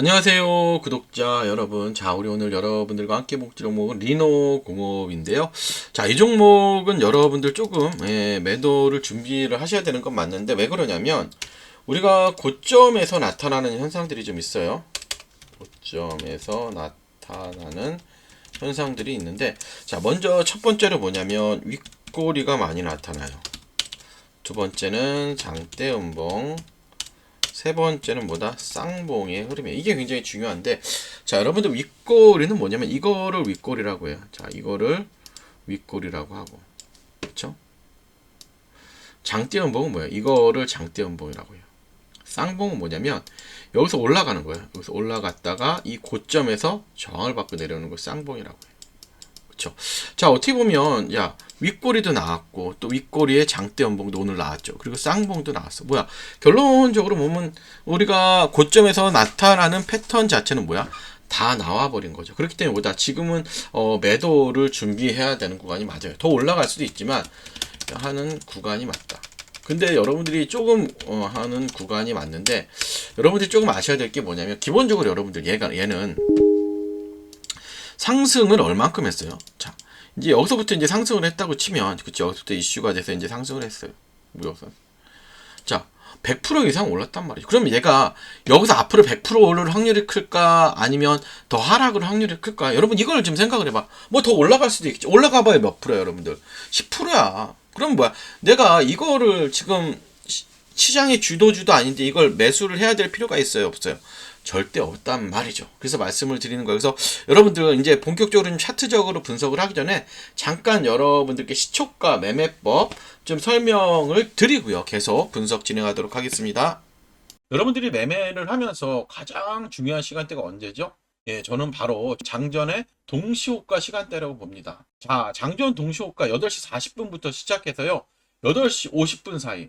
안녕하세요 구독자 여러분. 자 우리 오늘 여러분들과 함께 볼 종목은 리노 공업인데요. 자 이 종목은 여러분들 조금 예, 매도를 준비를 하셔야 되는 건 맞는데 왜 그러냐면 우리가 고점에서 나타나는 현상들이 좀 있어요. 고점에서 나타나는 현상들이 있는데 자 먼저 첫 번째로 뭐냐면 윗꼬리가 많이 나타나요. 두 번째는 장대 음봉 세 번째는 뭐다? 쌍봉의 흐름이 이게 굉장히 중요한데 자 여러분들 윗꼬리는 뭐냐면 이거를 윗꼬리라고 해요. 자 이거를 윗꼬리라고 하고 그렇죠? 장대음봉은 뭐예요? 이거를 장대음봉이라고 해요. 쌍봉은 뭐냐면 여기서 올라가는 거예요. 여기서 올라갔다가 이 고점에서 저항을 받고 내려오는 걸 쌍봉이라고 해요. 그렇죠? 자 어떻게 보면 야 윗꼬리도 나왔고 또 윗꼬리에 장대 연봉도 오늘 나왔죠. 그리고 쌍봉도 나왔어. 뭐야? 결론적으로 보면 우리가 고점에서 나타나는 패턴 자체는 뭐야? 다 나와 버린 거죠. 그렇기 때문에 뭐다 지금은 어, 매도를 준비해야 되는 구간이 맞아요. 더 올라갈 수도 있지만 하는 구간이 맞다. 근데 여러분들이 조금 어, 하는 구간이 맞는데 여러분들이 조금 아셔야 될 게 뭐냐면 기본적으로 여러분들 얘가 얘는 상승을 얼만큼 했어요? 자, 이제 여기서부터 이제 상승을 했다고 치면, 그치, 여기서부터 이슈가 돼서 이제 상승을 했어요. 무역선. 자, 100% 이상 올랐단 말이죠. 그러면 얘가 여기서 앞으로 100% 오를 확률이 클까? 아니면 더 하락을 확률이 클까? 여러분 이걸 좀 생각을 해봐. 뭐 더 올라갈 수도 있겠지. 올라가 봐야 몇 프로야, 여러분들? 10%야. 그럼 뭐야? 내가 이거를 지금 시- 시장의 주도주도 아닌데 이걸 매수를 해야 될 필요가 있어요, 없어요? 절대 없단 말이죠. 그래서 말씀을 드리는 거예요. 그래서 여러분들 이제 본격적으로 좀 차트적으로 분석을 하기 전에 잠깐 여러분들께 시초가 매매법 좀 설명을 드리고요. 계속 분석 진행하도록 하겠습니다. 여러분들이 매매를 하면서 가장 중요한 시간대가 언제죠? 예, 저는 바로 장전의 동시호가 시간대라고 봅니다. 자, 장전 동시호가 8시 40분부터 시작해서요. 8시 50분 사이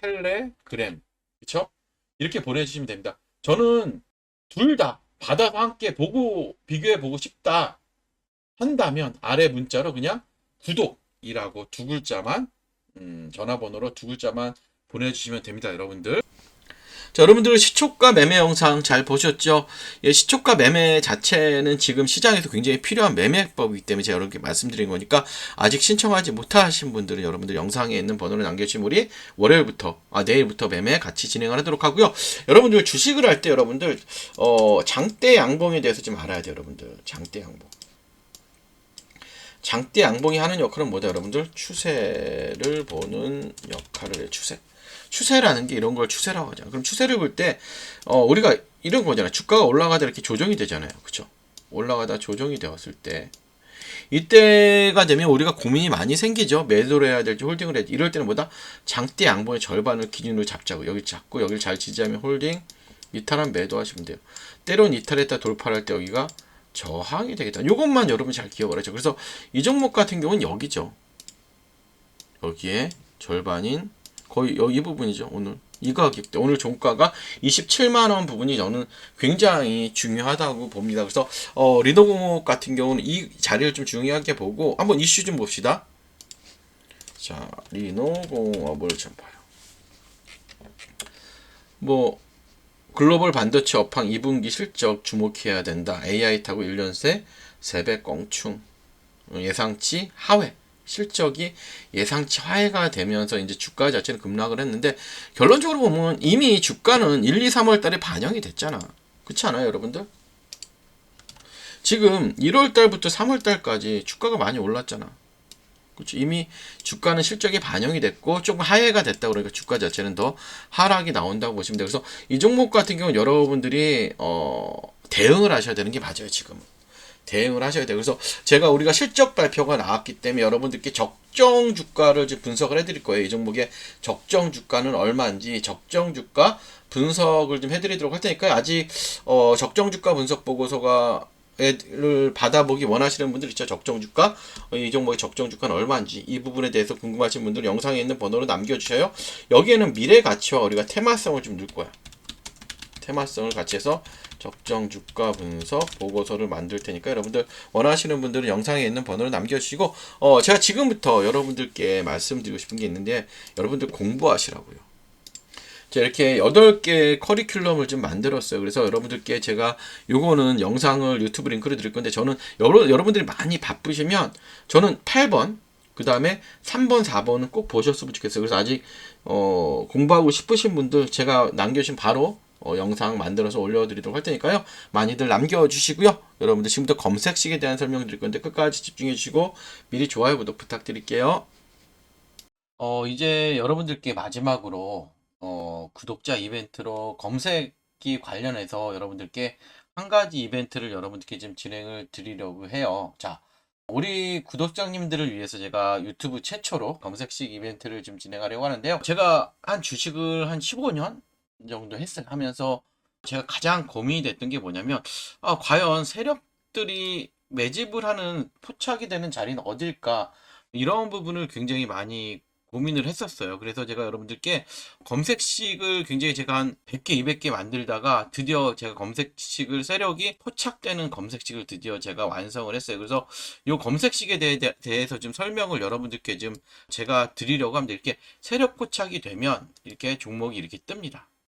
텔레그램, 그쵸? 이렇게 보내주시면 됩니다. 저는 둘 다 받아서 함께 보고, 비교해 보고 싶다 한다면 아래 문자로 그냥 구독이라고 두 글자만, 음, 전화번호로 두 글자만 보내주시면 됩니다, 여러분들. 자, 여러분들 시초가 매매 영상 잘 보셨죠? 예, 시초가 매매 자체는 지금 시장에서 굉장히 필요한 매매법이기 때문에 제가 여러분께 말씀드린 거니까 아직 신청하지 못하신 분들은 여러분들 영상에 있는 번호를 남겨주시면 우리 월요일부터 아 내일부터 매매 같이 진행을 하도록 하고요. 여러분들 주식을 할 때 여러분들 어 장대 양봉에 대해서 좀 알아야 돼요, 여러분들. 장대 양봉. 장대 양봉이 하는 역할은 뭐다, 여러분들? 추세를 보는 역할을 해요, 추세. 추세라는 게 이런 걸 추세라고 하잖아. 그럼 추세를 볼 때, 어, 우리가 이런 거잖아. 주가가 올라가다 이렇게 조정이 되잖아요. 그쵸? 올라가다 조정이 되었을 때, 이때가 되면 우리가 고민이 많이 생기죠. 매도를 해야 될지 홀딩을 해야 될지. 이럴 때는 뭐다? 장대 양봉의 절반을 기준으로 잡자고. 여기 잡고 여기를 잘 지지하면 홀딩, 이탈한 매도하시면 돼요. 때론 이탈했다 돌파할 때 여기가 저항이 되겠다. 이것만 여러분 잘 기억을 하죠. 그래서 이 종목 같은 경우는 여기죠. 여기에 절반인 거의 이 부분이죠. 오늘 이 가격 때 오늘 종가가 27만 원 부분이 저는 굉장히 중요하다고 봅니다. 그래서 어, 리노공업 같은 경우는 이 자리를 좀 중요하게 보고 한번 이슈 좀 봅시다. 자, 리노 공업을 좀 봐요. 뭐 글로벌 반도체 업황 2분기 실적 주목해야 된다. AI 타고 1년 새 세배 껑충 예상치 하회. 실적이 예상치 하회가 되면서 이제 주가 자체는 급락을 했는데 결론적으로 보면 이미 주가는 1, 2, 3월 달에 반영이 됐잖아. 그렇지 않아요, 여러분들? 지금 1월 달부터 3월 달까지 주가가 많이 올랐잖아. 그렇죠. 이미 주가는 실적이 반영이 됐고 조금 하회가 됐다 그러니까 주가 자체는 더 하락이 나온다고 보시면 돼요. 그래서 이 종목 같은 경우는 여러분들이 어 대응을 하셔야 되는 게 맞아요, 지금. 대응을 하셔야 돼요. 그래서 제가 우리가 실적 발표가 나왔기 때문에 여러분들께 적정 주가를 분석을 해드릴 거예요. 이 종목의 적정 주가는 얼마인지 적정 주가 분석을 좀 해드리도록 할 테니까 아직 어, 적정 주가 분석 보고서가 를 받아보기 원하시는 분들 있죠. 적정 주가 어, 이 종목의 적정 주가는 얼마인지 이 부분에 대해서 궁금하신 분들 영상에 있는 번호로 남겨주셔요. 여기에는 미래 가치와 우리가 테마성을 좀 넣을 거야. 테마성을 같이 해서 적정 주가 분석 보고서를 만들 테니까 여러분들 원하시는 분들은 영상에 있는 번호를 남겨주시고 어 제가 지금부터 여러분들께 말씀드리고 싶은 게 있는데 여러분들 공부하시라고요. 자 이렇게 8개 커리큘럼을 좀 만들었어요. 그래서 여러분들께 제가 요거는 영상을 유튜브 링크를 드릴 건데 저는 여러, 여러분들이 많이 바쁘시면 저는 8번 그 다음에 3번, 4번은 꼭 보셨으면 좋겠어요. 그래서 아직 어, 공부하고 싶으신 분들 제가 남겨주신 바로 어, 영상 만들어서 올려드리도록 할 테니까요. 많이들 남겨주시고요. 여러분들 지금부터 검색식에 대한 설명 드릴 건데 끝까지 집중해 주시고 미리 좋아요, 구독 부탁드릴게요. 어, 이제 여러분들께 마지막으로 어, 구독자 이벤트로 검색기 관련해서 여러분들께 한 가지 이벤트를 여러분들께 좀 진행을 드리려고 해요. 자, 우리 구독자님들을 위해서 제가 유튜브 최초로 검색식 이벤트를 좀 진행하려고 하는데요. 제가 한 주식을 한 15년 정도 했어요. 하면서 제가 가장 고민이 됐던 게 뭐냐면, 아, 과연 세력들이 매집을 하는 포착이 되는 자리는 어딜까? 이런 부분을 굉장히 많이 고민을 했었어요. 그래서 제가 여러분들께 검색식을 굉장히 제가 한 100개, 200개 만들다가 드디어 제가 검색식을 세력이 포착되는 검색식을 드디어 제가 완성을 했어요. 그래서 이 검색식에 대해, 대해서 좀 설명을 여러분들께 좀 제가 드리려고 합니다. 이렇게 세력 포착이 되면 이렇게 종목이 이렇게 뜹니다.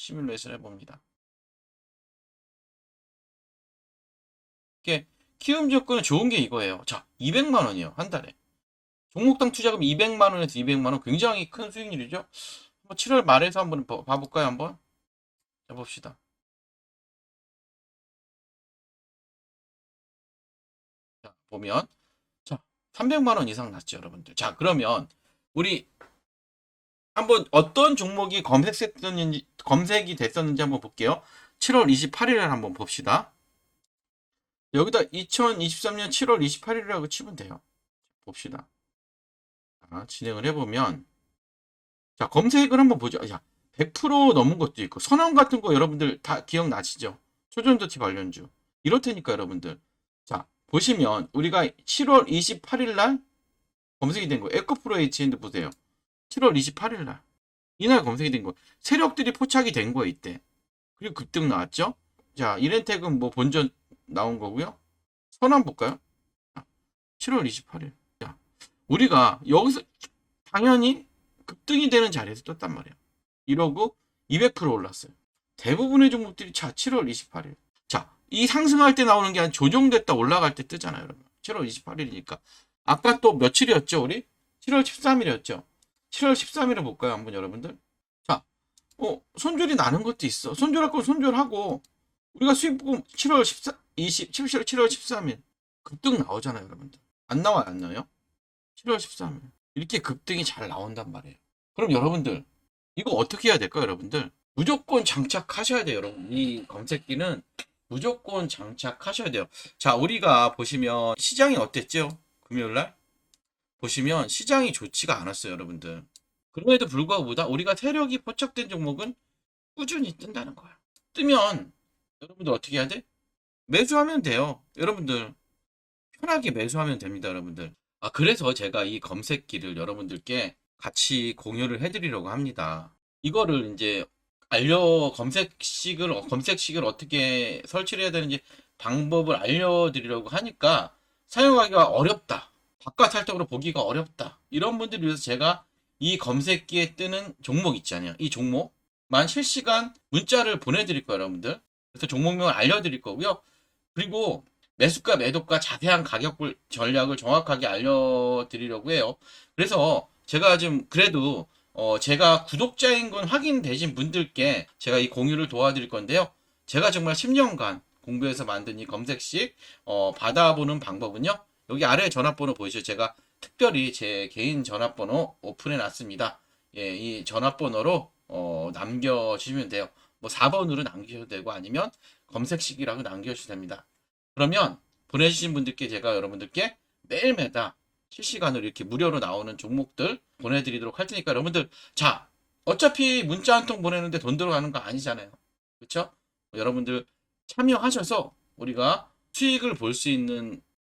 시뮬레이션 해봅니다. 이게 키움 조건은 좋은 게 이거예요. 자, 200만 원이요. 한 달에. 종목당 투자금 200만 원에서 200만 원 굉장히 큰 수익률이죠. 한번 7월 말에서 한번 봐- 봐볼까요? 한번 해 봅시다. 자, 보면 자, 300만 원 이상 났죠, 여러분들. 자, 그러면 우리 한번 어떤 종목이 검색됐었는지 검색이 됐었는지 한번 볼게요. 7월 28일에 한번 봅시다. 여기다 2023년 7월 28일이라고 치면 돼요. 봅시다. 자, 진행을 해보면 자 검색을 한번 보죠. 야, 100% 넘은 것도 있고 선언 같은 거 여러분들 다 기억나시죠? 초전도치 관련주 이렇다니까 여러분들. 자 보시면 우리가 7월 28일 날 검색이 된 거 에코프로 H엔드 보세요. 7월 28일 날 이날 검색이 된 거. 세력들이 포착이 된 거에 이때. 그리고 급등 나왔죠? 자 이렌텍은 뭐 본전 나온 거고요. 선언 볼까요? 자, 7월 28일. 자 우리가 여기서 당연히 급등이 되는 자리에서 떴단 말이에요. 이러고 200% 올랐어요. 대부분의 종목들이 자 7월 28일. 자, 이 상승할 때 나오는 게 한 조정됐다 올라갈 때 뜨잖아요, 여러분. 7월 28일이니까. 아까 또 며칠이었죠, 우리? 7월 13일이었죠. 7월 13일을 볼까요, 한번 여러분들? 자, 어, 손절이 나는 것도 있어. 손절할 건 손절하고 우리가 보고 7월 14, 20, 7월 7월 13일 급등 나오잖아요, 여러분들. 안 나와요, 안 나와요? 7월 13일. 이렇게 급등이 잘 나온단 말이에요. 그럼 여러분들 이거 어떻게 해야 될까요, 여러분들? 무조건 장착하셔야 돼요, 여러분. 이 검색기는 무조건 장착하셔야 돼요. 자, 우리가 보시면 시장이 어땠죠? 금요일 날 보시면 시장이 좋지가 않았어요, 여러분들. 그럼에도 불구하고 우리가 세력이 포착된 종목은 꾸준히 뜬다는 거야. 뜨면 여러분들 어떻게 해야 돼? 매수하면 돼요. 여러분들 편하게 매수하면 됩니다, 여러분들. 아, 그래서 제가 이 검색기를 여러분들께 같이 공유를 해드리려고 합니다. 이거를 이제 알려 검색식을 어, 검색식을 어떻게 설치를 해야 되는지 방법을 알려드리려고 하니까 사용하기가 어렵다. 바깥 살짝으로 보기가 어렵다. 이런 분들을 위해서 제가 이 검색기에 뜨는 종목 있잖아요. 이 종목만 실시간 문자를 보내드릴 거예요, 여러분들. 그래서 종목명을 알려드릴 거고요. 그리고 매수가 매도가 자세한 가격을 전략을 정확하게 알려드리려고 해요. 그래서 제가 지금 그래도 어 제가 구독자인 건 확인되신 분들께 제가 이 공유를 도와드릴 건데요. 제가 정말 10년간 공부해서 만든 이 검색식 어 받아보는 방법은요. 여기 아래 전화번호 보이시죠? 제가 특별히 제 개인 전화번호 오픈해 놨습니다. 예, 이 전화번호로 어 남겨주시면 돼요. 뭐 4번으로 남기셔도 되고 아니면 검색식이라고 남겨주셔도 됩니다. 그러면 보내주신 분들께 제가 여러분들께 매일매달 실시간으로 이렇게 무료로 나오는 종목들 보내드리도록 할 테니까 여러분들 자 어차피 문자 한 통 보내는데 돈 들어가는 거 아니잖아요 그렇죠 여러분들 참여하셔서 우리가 수익을 볼 수 있는